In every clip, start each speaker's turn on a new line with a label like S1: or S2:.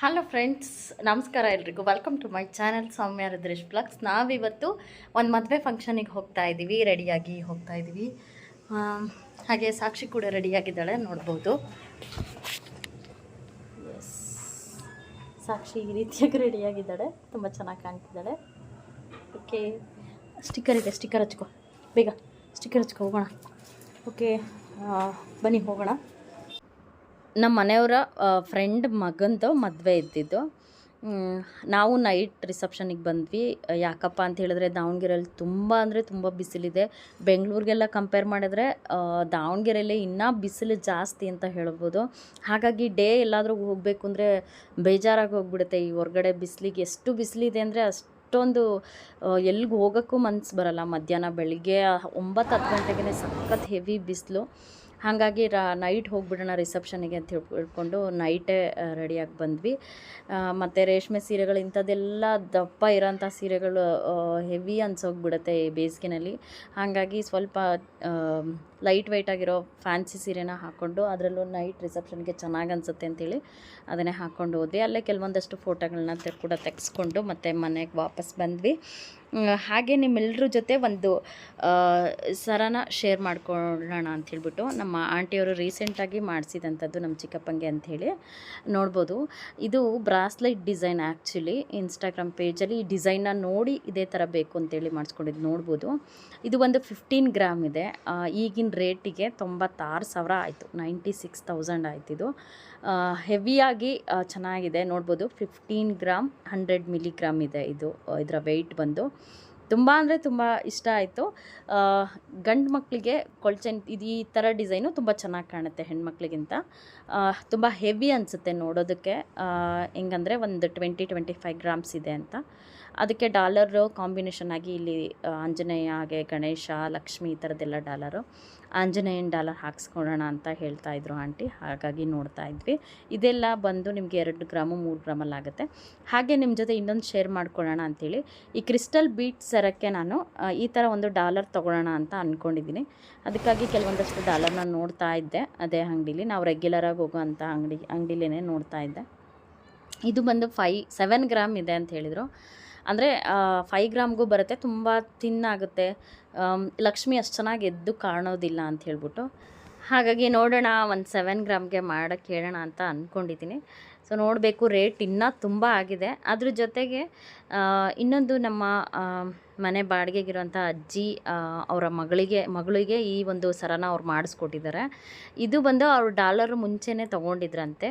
S1: Hello friends ನಮಸ್ಕಾರ ಎಲ್ರಿಗೂ. Welcome to my channel Soumya Rudresh vlogs ನಾವಿವತ್ತು ಒಂದು ಮದುವೆ ಫಂಕ್ಷನಿಗೆ ಹೋಗ್ತಾ ಇದ್ದೀವಿ ರೆಡಿಯಾಗಿ ಹೋಗ್ತಾ ಇದ್ದೀವಿ ಹಾಗೆ ಸಾಕ್ಷಿ ಕೂಡ ರೆಡಿಯಾಗಿದ್ದಾಳೆ ನೋಡ್ಬೋದು. ಎಸ್ ಸಾಕ್ಷಿ ಈ ರೀತಿಯಾಗಿ ರೆಡಿಯಾಗಿದ್ದಾಳೆ ತುಂಬ ಚೆನ್ನಾಗಿ ಕಾಣ್ತಿದ್ದಾಳೆ. ಓಕೆ ಸ್ಟಿಕ್ಕರ್ ಇದೆ ಸ್ಟಿಕ್ಕರ್ ಹಚ್ಕೊ. ಬೇಗ ಸ್ಟಿಕ್ಕರ್ ಹಚ್ಕೊ, ಹೋಗೋಣ. ಓಕೆ ಬನ್ನಿ, ಹೋಗೋಣ. ನಮ್ಮ ಮನೆಯವರ ಫ್ರೆಂಡ್ ಮಗಂದು ಮದುವೆ ಇದ್ದಿದ್ದು. ನಾವು ನೈಟ್ ರಿಸೆಪ್ಷನಿಗೆ ಬಂದ್ವಿ. ಯಾಕಪ್ಪ ಅಂತ ಹೇಳಿದ್ರೆ ದಾವಣಗೆರೆಯಲ್ಲಿ ತುಂಬ ಅಂದರೆ ತುಂಬ ಬಿಸಿಲಿದೆ. ಬೆಂಗಳೂರಿಗೆಲ್ಲ ಕಂಪೇರ್ ಮಾಡಿದ್ರೆ ದಾವಣಗೆರೆಯಲ್ಲಿ ಇನ್ನೂ ಬಿಸಿಲು ಜಾಸ್ತಿ ಅಂತ ಹೇಳ್ಬೋದು. ಹಾಗಾಗಿ ಡೇ ಎಲ್ಲಾದರೂ ಹೋಗಬೇಕು ಅಂದರೆ ಬೇಜಾರಾಗಿ ಹೋಗ್ಬಿಡುತ್ತೆ. ಈ ಹೊರಗಡೆ ಬಿಸಿಲಿಗೆ ಎಷ್ಟು ಬಿಸಿಲಿದೆ ಅಂದರೆ ಅಷ್ಟೊಂದು ಎಲ್ಲಿಗೆ ಹೋಗೋಕ್ಕೂ ಮನ್ಸು ಬರಲ್ಲ. ಮಧ್ಯಾಹ್ನ ಬೆಳಿಗ್ಗೆ ಒಂಬತ್ತು ಹತ್ತು ಗಂಟೆಗೆ ಸಖತ್ ಹೆವಿ ಬಿಸಿಲು. ಹಾಗಾಗಿ ರಾ, ನೈಟ್ ಹೋಗಿಬಿಡೋಣ ರಿಸೆಪ್ಷನಿಗೆ ಅಂತ ಹೇಳ್- ಹೇಳ್ಕೊಂಡು ನೈಟೇ ರೆಡಿಯಾಗಿ ಬಂದ್ವಿ. ಮತ್ತು ರೇಷ್ಮೆ ಸೀರೆಗಳು ಇಂಥದ್ದೆಲ್ಲ ದಪ್ಪ ಇರೋಂಥ ಸೀರೆಗಳು ಹೆವಿ ಅನ್ಸೋಗ್ಬಿಡುತ್ತೆ ಈ ಬೇಸಿಗೆನಲ್ಲಿ. ಹಾಗಾಗಿ ಸ್ವಲ್ಪ ಲೈಟ್ ವೈಟ್ ಆಗಿರೋ ಫ್ಯಾನ್ಸಿ ಸೀರೆನ ಹಾಕ್ಕೊಂಡು ಅದರಲ್ಲೂ ನೈಟ್ ರಿಸೆಪ್ಷನ್ಗೆ ಚೆನ್ನಾಗಿ ಅನಿಸುತ್ತೆ ಅಂತೇಳಿ ಅದನ್ನೇ ಹಾಕ್ಕೊಂಡು ಹೋದ್ವಿ. ಅಲ್ಲೇ ಕೆಲವೊಂದಷ್ಟು ಫೋಟೋಗಳನ್ನ ಕೂಡ ತೆಗೆಸ್ಕೊಂಡು ಮತ್ತು ಮನೆಗೆ ವಾಪಸ್ ಬಂದ್ವಿ. ಹಾಗೆ ನಿಮ್ಮೆಲ್ಲರ ಜೊತೆ ಒಂದು ಸರನ ಶೇರ್ ಮಾಡ್ಕೊಳ್ಳೋಣ ಅಂತ ಹೇಳ್ಬಿಟ್ಟು ನಮ್ಮ ಆಂಟಿಯವರು ರೀಸೆಂಟಾಗಿ ಮಾಡಿಸಿದಂಥದ್ದು ನಮ್ಮ ಚಿಕ್ಕಪ್ಪಂಗೆ ಅಂಥೇಳಿ ನೋಡ್ಬೋದು. ಇದು ಬ್ರಾಸ್ಲೈಟ್ ಡಿಸೈನ್ ಆ್ಯಕ್ಚುಲಿ ಇನ್ಸ್ಟಾಗ್ರಾಮ್ ಪೇಜಲ್ಲಿ ಈ ಡಿಸೈನ್ನ ನೋಡಿ ಇದೇ ಥರ ಬೇಕು ಅಂತೇಳಿ ಮಾಡಿಸ್ಕೊಂಡಿದ್ದು ನೋಡ್ಬೋದು. ಇದು ಒಂದು ಫಿಫ್ಟೀನ್ ಗ್ರಾಮ್ ಇದೆ. ಈಗಿನ ರೇಟಿಗೆ ತೊಂಬತ್ತಾರು ಸಾವಿರ ಆಯಿತು. ನೈಂಟಿ ಸಿಕ್ಸ್ ತೌಸಂಡ್ ಆಯ್ತು ಇದು. ಹೆವಿಯಾಗಿ ಚೆನ್ನಾಗಿದೆ. ನೋಡ್ಬೋದು ಫಿಫ್ಟೀನ್ ಗ್ರಾಮ್ ಹಂಡ್ರೆಡ್ ಮಿಲಿಗ್ರಾಮ್ ಇದೆ ಇದು ಇದರ ವೆಯ್ಟ್ ಬಂದು. ತುಂಬ ಅಂದರೆ ತುಂಬ ಇಷ್ಟ ಆಯಿತು. ಗಂಡು ಮಕ್ಕಳಿಗೆ ಕೊಳ್ಚೆನ್ ಇದು ಈ ಥರ ಡಿಸೈನು ತುಂಬ ಚೆನ್ನಾಗಿ ಕಾಣುತ್ತೆ ಹೆಣ್ಮಕ್ಳಿಗಿಂತ. ತುಂಬ ಹೆವಿ ಅನಿಸುತ್ತೆ ನೋಡೋದಕ್ಕೆ. ಹೆಂಗಂದರೆ ಒಂದು ಟ್ವೆಂಟಿ ಟ್ವೆಂಟಿ ಫೈವ್ ಗ್ರಾಮ್ಸ್ ಇದೆ ಅಂತ. ಅದಕ್ಕೆ ಡಾಲರು ಕಾಂಬಿನೇಷನ್ ಆಗಿ ಇಲ್ಲಿ ಆಂಜನೇಯ, ಹಾಗೆ ಗಣೇಶ, ಲಕ್ಷ್ಮಿ ಈ ಥರದ್ದೆಲ್ಲ ಡಾಲರು. ಆಂಜನೇಯನ ಡಾಲರ್ ಹಾಕ್ಸ್ಕೊಳ್ಳೋಣ ಅಂತ ಹೇಳ್ತಾ ಇದ್ರು ಆಂಟಿ. ಹಾಗಾಗಿ ನೋಡ್ತಾ ಇದ್ವಿ. ಇದೆಲ್ಲ ಬಂದು ನಿಮಗೆ ಎರಡು ಗ್ರಾಮು, ಮೂರು ಗ್ರಾಮಲ್ಲಿ ಆಗುತ್ತೆ. ಹಾಗೆ ನಿಮ್ಮ ಜೊತೆ ಇನ್ನೊಂದು ಶೇರ್ ಮಾಡ್ಕೊಳ್ಳೋಣ ಅಂಥೇಳಿ ಈ ಕ್ರಿಸ್ಟಲ್ ಬೀಟ್ ಸರಕ್ಕೆ ನಾನು ಈ ಥರ ಒಂದು ಡಾಲರ್ ತೊಗೊಳ್ಳೋಣ ಅಂತ ಅಂದ್ಕೊಂಡಿದ್ದೀನಿ ಅದಕ್ಕಾಗಿ ಕೆಲವೊಂದಷ್ಟು ಡಾಲರ್ನ ನೋಡ್ತಾ ಇದ್ದೆ. ಅದೇ ಅಂಗಡೀಲಿ. ನಾವು ರೆಗ್ಯುಲರಾಗಿ ಹೋಗೋ ಅಂಥ ಅಂಗಡಿ ಅಂಗಡಿಲೇ ನೋಡ್ತಾ ಇದ್ದೆ. ಇದು ಬಂದು ಫೈ, ಸೆವೆನ್ ಗ್ರಾಮ್ ಇದೆ ಅಂತ ಹೇಳಿದರು. ಅಂದರೆ ಫೈವ್ ಗ್ರಾಮ್ಗೂ ಬರುತ್ತೆ, ತುಂಬ ತಿನ್ನಾಗುತ್ತೆ ಲಕ್ಷ್ಮಿ ಅಷ್ಟು ಚೆನ್ನಾಗಿ ಎದ್ದು ಕಾಣೋದಿಲ್ಲ ಅಂತ ಹೇಳ್ಬಿಟ್ಟು. ಹಾಗಾಗಿ ನೋಡೋಣ, ಒಂದು ಸೆವೆನ್ ಗ್ರಾಮ್ಗೆ ಮಾಡೋಕ್ಕೆ ಹೇಳೋಣ ಅಂತ ಅಂದ್ಕೊಂಡಿದ್ದೀನಿ ಸೊ ನೋಡಬೇಕು ರೇಟ್ ಇನ್ನೂ ತುಂಬ ಆಗಿದೆ. ಅದ್ರ ಜೊತೆಗೆ ಇನ್ನೊಂದು ನಮ್ಮ ಮನೆ ಬಾಡಿಗೆಗಿರುವಂಥ ಅಜ್ಜಿ ಅವರ ಮಗಳಿಗೆ ಮಗಳಿಗೆ ಈ ಒಂದು ಸರನ ಅವ್ರು ಮಾಡಿಸ್ಕೊಟ್ಟಿದ್ದಾರೆ. ಇದು ಬಂದು ಅವ್ರು ಡಾಲರ್ ಮುಂಚೆನೇ ತೊಗೊಂಡಿದ್ರಂತೆ.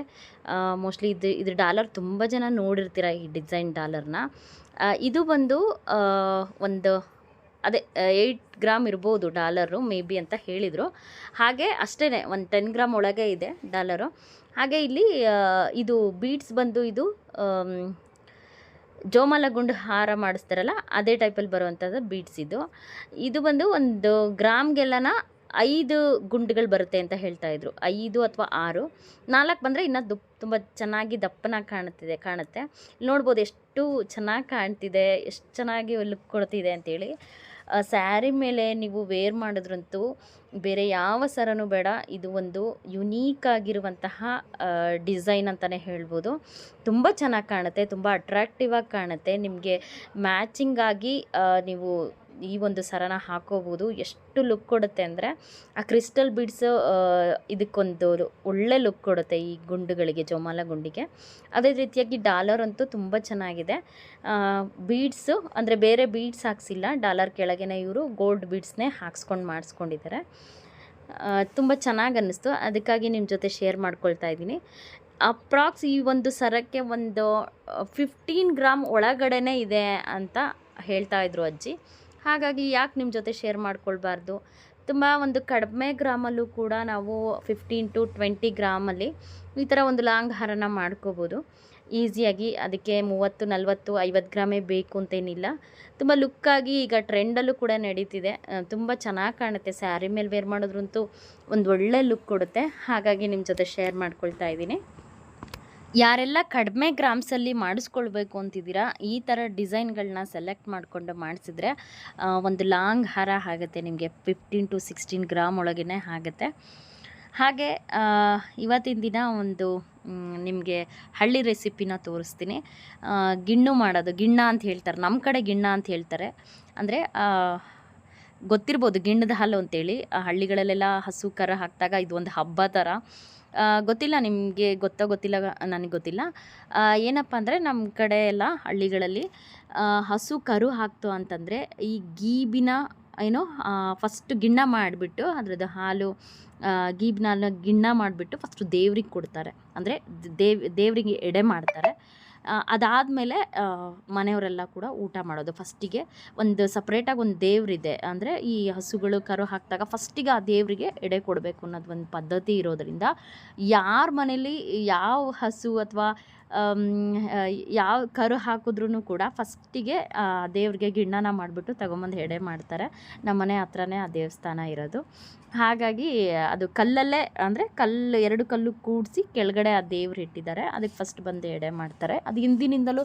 S1: ಮೋಸ್ಟ್ಲಿ ಇದು ಇದು ಡಾಲರ್ ತುಂಬ ಜನ ನೋಡಿರ್ತೀರ ಈ ಡಿಸೈನ್ ಡಾಲರ್ನ. ಇದು ಬಂದು ಒಂದು, ಅದೇ, ಏಯ್ಟ್ ಗ್ರಾಮ್ ಇರ್ಬೋದು ಡಾಲರು ಮೇ ಬಿ ಅಂತ ಹೇಳಿದರು. ಹಾಗೆ ಅಷ್ಟೇ ಒಂದು ಟೆನ್ ಗ್ರಾಮ್ ಒಳಗೆ ಇದೆ ಡಾಲರು. ಹಾಗೆ ಇಲ್ಲಿ ಇದು ಬೀಡ್ಸ್ ಬಂದು ಇದು ಜೋಮಾಲಗುಂಡು ಹಾರ ಮಾಡಿಸ್ತಾರಲ್ಲ, ಅದೇ ಟೈಪಲ್ಲಿ ಬರುವಂಥದ್ದು ಬೀಡ್ಸ್ ಇದು. ಇದು ಬಂದು ಒಂದು ಗ್ರಾಮ್ಗೆಲ್ಲನ ಐದು ಗುಂಡುಗಳು ಬರುತ್ತೆ ಅಂತ ಹೇಳ್ತಾ ಇದ್ರು. ಐದು ಅಥವಾ ಆರು. ನಾಲ್ಕು ಬಂದರೆ ಇನ್ನೂ ದುಪ್ ತುಂಬ ಚೆನ್ನಾಗಿ ದಪ್ಪನಾಗಿ ಕಾಣುತ್ತಿದೆ, ಕಾಣುತ್ತೆ. ನೋಡ್ಬೋದು ಎಷ್ಟು ಚೆನ್ನಾಗಿ ಕಾಣ್ತಿದೆ, ಎಷ್ಟು ಚೆನ್ನಾಗಿ ಲುಕ್ ಕೊಡ್ತಿದೆ ಅಂತೇಳಿ. ಸ್ಯಾರಿ ಮೇಲೆ ನೀವು ವೇರ್ ಮಾಡಿದ್ರಂತೂ ಬೇರೆ ಯಾವ ಸರನೂ ಬೇಡ. ಇದು ಒಂದು ಯುನೀಕ್ ಆಗಿರುವಂತಹ ಡಿಸೈನ್ ಅಂತಲೇ ಹೇಳ್ಬೋದು. ತುಂಬ ಚೆನ್ನಾಗಿ ಕಾಣುತ್ತೆ, ತುಂಬ ಅಟ್ರಾಕ್ಟಿವ್ ಆಗಿ ಕಾಣುತ್ತೆ. ನಿಮಗೆ ಮ್ಯಾಚಿಂಗ್ ಆಗಿ ನೀವು ಈ ಒಂದು ಸರನ ಹಾಕೋಬೋದು. ಎಷ್ಟು ಲುಕ್ ಕೊಡುತ್ತೆ ಅಂದರೆ, ಆ ಕ್ರಿಸ್ಟಲ್ ಬೀಡ್ಸ್ ಇದಕ್ಕೊಂದು ಒಳ್ಳೆ ಲುಕ್ ಕೊಡುತ್ತೆ ಈ ಗುಂಡುಗಳಿಗೆ, ಜೋಮಾಲ ಗುಂಡಿಗೆ. ಅದೇ ರೀತಿಯಾಗಿ ಡಾಲರ್ ಅಂತೂ ತುಂಬ ಚೆನ್ನಾಗಿದೆ. ಬೀಡ್ಸು ಅಂದರೆ ಬೇರೆ ಬೀಡ್ಸ್ ಹಾಕ್ಸಿಲ್ಲ. ಡಾಲರ್ ಕೆಳಗೆನೇ ಇವರು ಗೋಲ್ಡ್ ಬೀಡ್ಸ್ನೇ ಹಾಕ್ಸ್ಕೊಂಡು ಮಾಡಿಸ್ಕೊಂಡಿದ್ದಾರೆ. ತುಂಬ ಚೆನ್ನಾಗಿ ಅನ್ನಿಸ್ತು. ಅದಕ್ಕಾಗಿ ನಿಮ್ಮ ಜೊತೆ ಶೇರ್ ಮಾಡ್ಕೊಳ್ತಾ ಇದ್ದೀನಿ. ಅಪ್ರಾಕ್ಸ್ ಈ ಒಂದು ಸರಕ್ಕೆ ಒಂದು ಫಿಫ್ಟೀನ್ ಗ್ರಾಮ್ ಒಳಗಡೆನೇ ಇದೆ ಅಂತ ಹೇಳ್ತಾ ಇದ್ರು ಅಜ್ಜಿ. ಹಾಗಾಗಿ ಯಾಕೆ ನಿಮ್ಮ ಜೊತೆ ಶೇರ್ ಮಾಡ್ಕೊಳ್ಬಾರ್ದು? ತುಂಬ ಒಂದು ಕಡಿಮೆ ಗ್ರಾಮಲ್ಲೂ ಕೂಡ ನಾವು ಫಿಫ್ಟೀನ್ ಟು ಟ್ವೆಂಟಿ ಗ್ರಾಮಲ್ಲಿ ಈ ಥರ ಒಂದು ಲಾಂಗ್ ಹಾರನ ಮಾಡ್ಕೋಬೋದು. ಈಸಿಯಾಗಿ ಅದಕ್ಕೆ ಮೂವತ್ತು, ನಲ್ವತ್ತು, ಐವತ್ತು ಗ್ರಾಮೇ ಬೇಕು ಅಂತೇನಿಲ್ಲ. ತುಂಬ ಲುಕ್ಕಾಗಿ ಈಗ ಟ್ರೆಂಡಲ್ಲೂ ಕೂಡ ನಡೀತಿದೆ. ತುಂಬ ಚೆನ್ನಾಗಿ ಕಾಣುತ್ತೆ. ಸ್ಯಾರಿ ಮೇಲೆ ವೇರ್ ಮಾಡಿದ್ರಂತೂ ಒಂದು ಒಳ್ಳೆ ಲುಕ್ ಕೊಡುತ್ತೆ. ಹಾಗಾಗಿ ನಿಮ್ಮ ಜೊತೆ ಶೇರ್ ಮಾಡ್ಕೊಳ್ತಾ ಇದ್ದೀನಿ. ಯಾರೆಲ್ಲ ಕಡಿಮೆ ಗ್ರಾಮ್ಸಲ್ಲಿ ಮಾಡಿಸ್ಕೊಳ್ಬೇಕು ಅಂತಿದ್ದೀರಾ, ಈ ಥರ ಡಿಸೈನ್ಗಳನ್ನ ಸೆಲೆಕ್ಟ್ ಮಾಡಿಕೊಂಡು ಮಾಡಿಸಿದ್ರೆ ಒಂದು ಲಾಂಗ್ ಹಾರ ಆಗುತ್ತೆ, ನಿಮಗೆ ಫಿಫ್ಟೀನ್ ಟು ಸಿಕ್ಸ್ಟೀನ್ ಗ್ರಾಮ್ ಒಳಗೇ ಆಗುತ್ತೆ. ಹಾಗೆ ಇವತ್ತಿನ ದಿನ ಒಂದು ನಿಮಗೆ ಹಳ್ಳಿ ರೆಸಿಪಿನ ತೋರಿಸ್ತೀನಿ. ಗಿಣ್ಣು ಮಾಡೋದು, ಗಿಣ್ಣ ಅಂತ ಹೇಳ್ತಾರೆ, ನಮ್ಮ ಕಡೆ ಗಿಣ್ಣ ಅಂತ ಹೇಳ್ತಾರೆ. ಅಂದರೆ ಗೊತ್ತಿರ್ಬೋದು, ಗಿಣ್ಣದ ಹಾಲು ಅಂತೇಳಿ ಹಳ್ಳಿಗಳಲ್ಲೆಲ್ಲ ಹಸು, ಕರ ಹಾಕಿದಾಗ ಇದು ಒಂದು ಹಬ್ಬ ಥರ. ಗೊತ್ತಿಲ್ಲ, ನಿಮಗೆ ಗೊತ್ತೋ ಗೊತ್ತಿಲ್ಲ, ನನಗೆ ಗೊತ್ತಿಲ್ಲ. ಏನಪ್ಪ ಅಂದರೆ ನಮ್ಮ ಕಡೆ ಎಲ್ಲ ಹಳ್ಳಿಗಳಲ್ಲಿ ಹಸು ಕರು ಹಾಕ್ತು ಅಂತಂದರೆ ಈ ಗೀಬಿನ ಏನು ಫಸ್ಟ್ ಗಿಣ್ಣ ಮಾಡಿಬಿಟ್ಟು ಅದರದ್ದು ಹಾಲು ಗೀಬಿನ ಗೀಬ್ನ ಗಿಣ್ಣ ಮಾಡಿಬಿಟ್ಟು ಫಸ್ಟು ದೇವ್ರಿಗೆ ಕೊಡ್ತಾರೆ. ಅಂದರೆ ದೇವ್, ದೇವರಿಗೆ ಎಡೆ ಮಾಡ್ತಾರೆ. ಅದಾದಮೇಲೆ ಮನೆಯವರೆಲ್ಲ ಕೂಡ ಊಟ ಮಾಡೋದು. ಫಸ್ಟಿಗೆ ಒಂದು ಸಪ್ರೇಟಾಗಿ ಒಂದು ದೇವ್ರಿದೆ. ಅಂದರೆ ಈ ಹಸುಗಳು, ಕರು ಹಾಕಿದಾಗ ಫಸ್ಟಿಗೆ ಆ ದೇವರಿಗೆ ಎಡೆ ಕೊಡಬೇಕು ಅನ್ನೋದು ಒಂದು ಪದ್ಧತಿ ಇರೋದರಿಂದ, ಯಾರ ಮನೇಲಿ ಯಾವ ಹಸು ಅಥವಾ ಯಾವ ಕರು ಹಾಕಿದ್ರೂ ಕೂಡ ಫಸ್ಟಿಗೆ ದೇವ್ರಿಗೆ ಗಿಣ್ಣನ ಮಾಡಿಬಿಟ್ಟು ತಗೊಂಬಂದು ಎಡೆ ಮಾಡ್ತಾರೆ. ನಮ್ಮ ಮನೆ ಹತ್ರನೇ ಆ ದೇವಸ್ಥಾನ ಇರೋದು. ಹಾಗಾಗಿ ಅದು ಕಲ್ಲಲ್ಲೇ, ಅಂದರೆ ಕಲ್ಲು, ಎರಡು ಕಲ್ಲು ಕೂಡಿಸಿ ಕೆಳಗಡೆ ಆ ದೇವ್ರು ಇಟ್ಟಿದ್ದಾರೆ. ಅದಕ್ಕೆ ಫಸ್ಟ್ ಬಂದು ಎಡೆ ಮಾಡ್ತಾರೆ. ಅದು ಹಿಂದಿನಿಂದಲೂ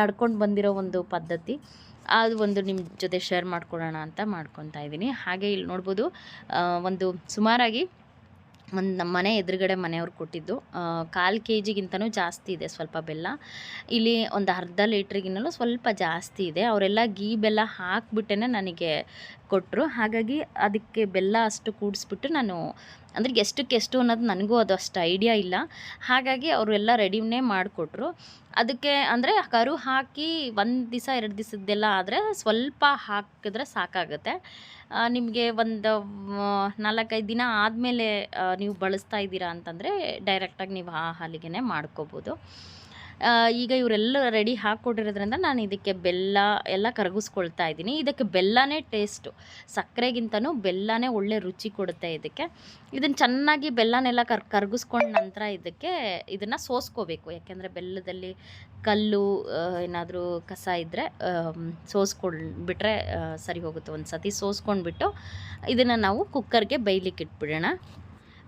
S1: ನಡ್ಕೊಂಡು ಬಂದಿರೋ ಒಂದು ಪದ್ಧತಿ. ಅದು ಒಂದು ನಿಮ್ಮ ಜೊತೆ ಶೇರ್ ಮಾಡ್ಕೊಳ್ಳೋಣ ಅಂತ ಮಾಡ್ಕೊತಾ ಇದ್ದೀನಿ. ಹಾಗೆ ಇಲ್ಲಿ ನೋಡ್ಬೋದು ಒಂದು ಸುಮಾರಾಗಿ ಒಂದು ನಮ್ಮ ಮನೆ ಎದುರುಗಡೆ ಮನೆಯವ್ರು ಕೊಟ್ಟಿದ್ದು. ಕಾಲು ಕೆ ಜಿಗಿಂತನೂ ಜಾಸ್ತಿ ಇದೆ ಸ್ವಲ್ಪ ಬೆಲ್ಲ. ಇಲ್ಲಿ ಒಂದು ಅರ್ಧ ಲೀಟ್ರಿಗಿನ್ನಲೂ ಸ್ವಲ್ಪ ಜಾಸ್ತಿ ಇದೆ. ಅವರೆಲ್ಲ ಗೀ ಬೆಲ್ಲ ಹಾಕ್ಬಿಟ್ಟೇ ನನಗೆ ಕೊಟ್ಟರು ಹಾಗಾಗಿ ಅದಕ್ಕೆ ಬೆಲ್ಲ ಅಷ್ಟು ಕೂಡಿಸ್ಬಿಟ್ಟು ನಾನು ಅಂದರೆ ಎಷ್ಟಕ್ಕೆ ಎಷ್ಟು ಅನ್ನೋದು ನನಗೂ ಅದು ಅಷ್ಟು ಐಡಿಯಾ ಇಲ್ಲ. ಹಾಗಾಗಿ ಅವರು ಎಲ್ಲ ರೆಡಿನೇ ಮಾಡಿಕೊಟ್ರು. ಅದಕ್ಕೆ ಅಂದರೆ ಕರು ಹಾಕಿ ಒಂದು ದಿವಸ ಎರಡು ದಿವಸದ್ದೆಲ್ಲ ಆದರೆ ಸ್ವಲ್ಪ ಹಾಕಿದ್ರೆ ಸಾಕಾಗುತ್ತೆ. ನಿಮಗೆ ಒಂದು ನಾಲ್ಕೈದು ದಿನ ಆದಮೇಲೆ ನೀವು ಬಳಸ್ತಾ ಇದ್ದೀರಾ ಅಂತಂದರೆ ಡೈರೆಕ್ಟಾಗಿ ನೀವು ಆ ಹಾಲಿಗೆ ಮಾಡ್ಕೋಬೋದು. ಈಗ ಇವರೆಲ್ಲ ರೆಡಿ ಹಾಕ್ಕೊಟ್ಟಿರೋದ್ರಿಂದ ನಾನು ಇದಕ್ಕೆ ಬೆಲ್ಲ ಎಲ್ಲ ಕರಗಿಸ್ಕೊಳ್ತಾ ಇದ್ದೀನಿ. ಇದಕ್ಕೆ ಬೆಲ್ಲನೇ ಟೇಸ್ಟು ಸಕ್ಕರೆಗಿಂತನೂ ಬೆಲ್ಲನೇ ಒಳ್ಳೆ ರುಚಿ ಕೊಡುತ್ತೆ ಇದಕ್ಕೆ. ಇದನ್ನು ಚೆನ್ನಾಗಿ ಬೆಲ್ಲನೆಲ್ಲ ಕರ್, ಕರಗಿಸ್ಕೊಂಡ ನಂತರ ಇದಕ್ಕೆ ಇದನ್ನು ಸೋಸ್ಕೋಬೇಕು. ಯಾಕೆಂದರೆ ಬೆಲ್ಲದಲ್ಲಿ ಕಲ್ಲು ಏನಾದರೂ ಕಸ ಇದ್ದರೆ ಸೋಸ್ಕೊಂಡ್ಬಿಟ್ರೆ ಸರಿ ಹೋಗುತ್ತೆ ಒಂದು ಸತಿ ಸೋಸ್ಕೊಂಡ್ಬಿಟ್ಟು ಇದನ್ನು ನಾವು ಕುಕ್ಕರ್ಗೆ ಬೈಲಿಕ್ಕೆ ಇಟ್ಬಿಡೋಣ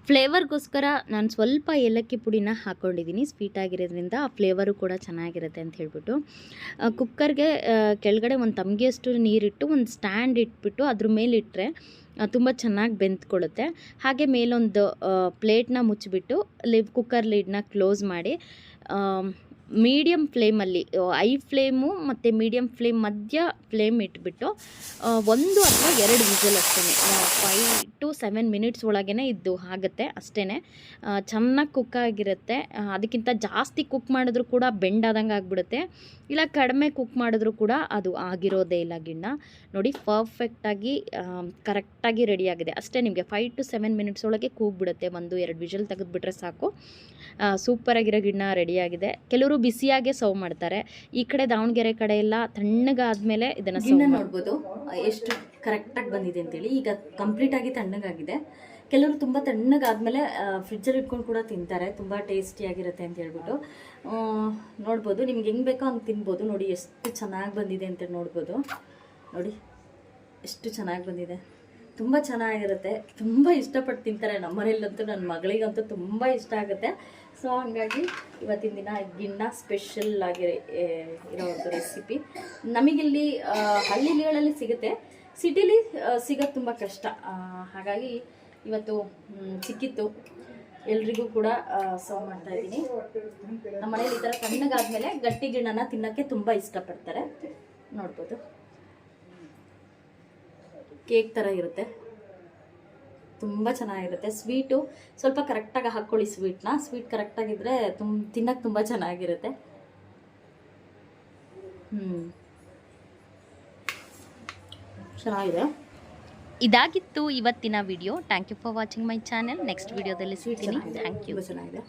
S1: ಫ್ಲೇವರ್ಗೋಸ್ಕರ ನಾನು ಸ್ವಲ್ಪ ಏಲಕ್ಕಿ ಪುಡಿನ ಹಾಕ್ಕೊಂಡಿದ್ದೀನಿ ಸ್ವೀಟ್ ಆಗಿರೋದ್ರಿಂದ ಆ ಫ್ಲೇವರು ಕೂಡ ಚೆನ್ನಾಗಿರುತ್ತೆ ಅಂತ ಹೇಳ್ಬಿಟ್ಟು. ಕುಕ್ಕರ್ಗೆ ಕೆಳಗಡೆ ಒಂದು ತಮಗೆಯಷ್ಟು ನೀರಿಟ್ಟು ಒಂದು ಸ್ಟ್ಯಾಂಡ್ ಇಟ್ಬಿಟ್ಟು ಅದ್ರ ಮೇಲೆ ಇಟ್ಟರೆ ತುಂಬ ಚೆನ್ನಾಗಿ ಬೆಂದ್ಕೊಳ್ಳುತ್ತೆ. ಹಾಗೆ ಮೇಲೊಂದು ಪ್ಲೇಟ್ನ ಮುಚ್ಚಿಬಿಟ್ಟು ಲಿಡ್ ಕುಕ್ಕರ್ ಲಿಡ್ನ ಕ್ಲೋಸ್ ಮಾಡಿ ಮೀಡಿಯಮ್ ಫ್ಲೇಮಲ್ಲಿ ಐ ಫ್ಲೇಮು ಮತ್ತು ಮೀಡಿಯಮ್ ಫ್ಲೇಮ್ ಮಧ್ಯ ಫ್ಲೇಮ್ ಇಟ್ಬಿಟ್ಟು ಒಂದು ಅಥವಾ ಎರಡು ವಿಜಲ್ ಅಷ್ಟೇ ಫೈವ್ ಟು ಸೆವೆನ್ ಮಿನಿಟ್ಸ್ ಒಳಗೇ ಇದ್ದು ಆಗುತ್ತೆ ಅಷ್ಟೇ ಚೆನ್ನಾಗಿ ಕುಕ್ ಆಗಿರುತ್ತೆ. ಅದಕ್ಕಿಂತ ಜಾಸ್ತಿ ಕುಕ್ ಮಾಡಿದ್ರು ಕೂಡ ಬೆಂಡಾದಂಗೆ ಆಗಿಬಿಡುತ್ತೆ. ಇಲ್ಲ ಕಡಿಮೆ ಕುಕ್ ಮಾಡಿದ್ರು ಕೂಡ ಅದು ಆಗಿರೋದೇ ಇಲ್ಲ ಗಿಣ್ಣ. ನೋಡಿ ಪರ್ಫೆಕ್ಟಾಗಿ ಕರೆಕ್ಟಾಗಿ ರೆಡಿಯಾಗಿದೆ ಅಷ್ಟೇ ನಿಮಗೆ ಫೈವ್ ಟು ಸೆವೆನ್ ಮಿನಿಟ್ಸ್ ಒಳಗೆ ಕೂಗ್ಬಿಡುತ್ತೆ. ಒಂದು ಎರಡು ವಿಷಲ್ ತೆಗೆದುಬಿಟ್ರೆ ಸಾಕು. ಸೂಪರಾಗಿರೋ ಗಿಣ್ಣ ರೆಡಿಯಾಗಿದೆ ಕೆಲವರು ಬಿಸಿಯಾಗೆ ಸರ್ವ್ ಮಾಡ್ತಾರೆ. ಈ ಕಡೆ ದಾವಣಗೆರೆ ಕಡೆ ಎಲ್ಲ ತಣ್ಣಗಾದ್ಮೇಲೆ ಇದನ್ನು
S2: ಗಿಣ್ಣ ನೋಡ್ಬೋದು. ಎಷ್ಟು ಕರೆಕ್ಟಾಗಿ ಬಂದಿದೆ ಅಂತೇಳಿ. ಈಗ ಕಂಪ್ಲೀಟ್ ಆಗಿ ತಣ್ಣಗಾಗಿದೆ. ಕೆಲವರು ತುಂಬ ತಣ್ಣಗಾದ್ಮೇಲೆ ಫ್ರಿಜ್ಜಲ್ಲಿ ಇಟ್ಕೊಂಡು ಕೂಡ ತಿಂತಾರೆ. ತುಂಬ ಟೇಸ್ಟಿಯಾಗಿರುತ್ತೆ ಅಂತ ಹೇಳ್ಬಿಟ್ಟು. ನೋಡ್ಬೋದು. ನಿಮ್ಗೆ ಹೆಂಗೆ ಬೇಕೋ ಹಂಗೆ ತಿನ್ಬೋದು. ನೋಡಿ ಎಷ್ಟು ಚೆನ್ನಾಗಿ ಬಂದಿದೆ ಅಂತ ನೋಡ್ಬೋದು. ನೋಡಿ ಎಷ್ಟು ಚೆನ್ನಾಗಿ ಬಂದಿದೆ. ತುಂಬ ಚೆನ್ನಾಗಿರುತ್ತೆ. ತುಂಬ ಇಷ್ಟಪಟ್ಟು ತಿಂತಾರೆ. ನಮ್ಮ ಮನೇಲಂತೂ ನನ್ನ ಮಗಳಿಗಂತೂ ತುಂಬ ಇಷ್ಟ ಆಗುತ್ತೆ. ಸೊ ಹಾಗಾಗಿ ಇವತ್ತಿನ ದಿನ ಗಿಣ್ಣ ಸ್ಪೆಷಲ್ ಆಗಿ ಇರೋ ಒಂದು ರೆಸಿಪಿ ನಮಗಿಲ್ಲಿ ಹಳ್ಳಿಗಳಲ್ಲಿ ಸಿಗುತ್ತೆ. ಸಿಟಿಲಿ ಸಿಗೋದು ತುಂಬ ಕಷ್ಟ. ಹಾಗಾಗಿ ಇವತ್ತು ಸಿಕ್ಕಿತ್ತು. ಎಲ್ರಿಗೂ ಕೂಡ ಸರ್ವ್ ಮಾಡ್ತಾ ಇದ್ದೀನಿ. ನಮ್ಮ ಮನೇಲಿ ಈ ಥರ ತಣ್ಣಗಾದ್ಮೇಲೆ ಗಟ್ಟಿ ಗಿಣ್ಣನ ತಿನ್ನೋಕ್ಕೆ ತುಂಬ ಇಷ್ಟಪಡ್ತಾರೆ. ನೋಡ್ಬೋದು. ಕೇಕ್ ಥರ ಇರುತ್ತೆ. ತುಂಬ ಚೆನ್ನಾಗಿರುತ್ತೆ. ಸ್ವೀಟು ಸ್ವಲ್ಪ ಕರೆಕ್ಟಾಗಿ ಹಾಕ್ಕೊಳ್ಳಿ ಸ್ವೀಟ್ನ ಸ್ವೀಟ್ ಕರೆಕ್ಟಾಗಿದ್ದರೆ ತುಂಬ ತಿನ್ನಕ್ಕೆ ತುಂಬ ಚೆನ್ನಾಗಿರುತ್ತೆ. ಹ್ಞೂ ಚೆನ್ನಾಗಿದೆ.
S1: ಇದಾಗಿತ್ತು ಇವತ್ತಿನ video. Thank you for watching my channel next ವಿಡಿಯೋದಲ್ಲಿ ಸಿಗ್ತೀನಿ. ಥ್ಯಾಂಕ್ ಯು
S2: ಚೆನ್ನಾಗಿದೆ.